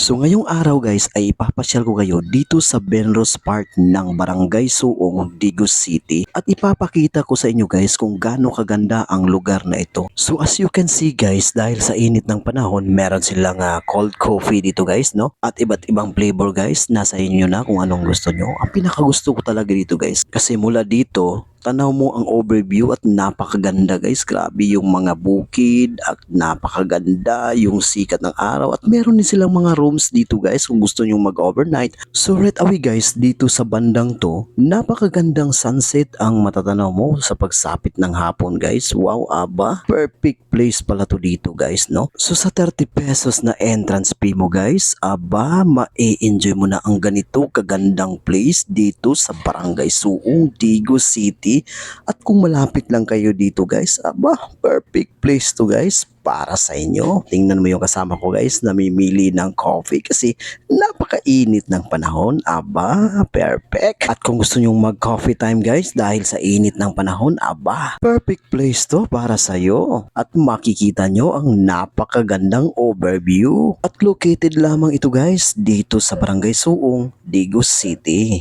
So ngayong araw guys ay ipapasyal ko kayo dito sa Benros Park ng Barangay Suong, Digos City at ipapakita ko sa inyo guys kung gaano kaganda ang lugar na ito. So as you can see guys dahil sa init ng panahon meron silang ah, cold coffee dito guys no at iba't ibang flavor guys nasa inyo na kung anong gusto nyo. Ang pinakagusto ko talaga dito guys kasi mula dito tanaw mo ang overview at napakaganda guys. Grabe yung mga bukid at napakaganda yung sikat ng araw at meron din silang mga rooms dito guys kung gusto nyo mag-overnight. So right away guys, dito sa bandang to, napakagandang sunset ang matatanaw mo sa pagsapit ng hapon guys. Wow, aba. Perfect place pala to dito guys, no? So sa 30 pesos na entrance fee mo guys, aba, ma-enjoy mo na ang ganito kagandang place dito sa Barangay Suong, Digos City. At kung malapit lang kayo dito guys, aba, perfect place to guys para sa inyo. Tingnan mo yung kasama ko guys, namimili ng coffee kasi napakainit ng panahon. Aba, perfect. At kung gusto nyong mag-coffee time guys dahil sa init ng panahon, aba, perfect place to para sa iyo. At makikita nyo ang napakagandang overview. At located lamang ito guys dito sa Barangay Suong, Digos City.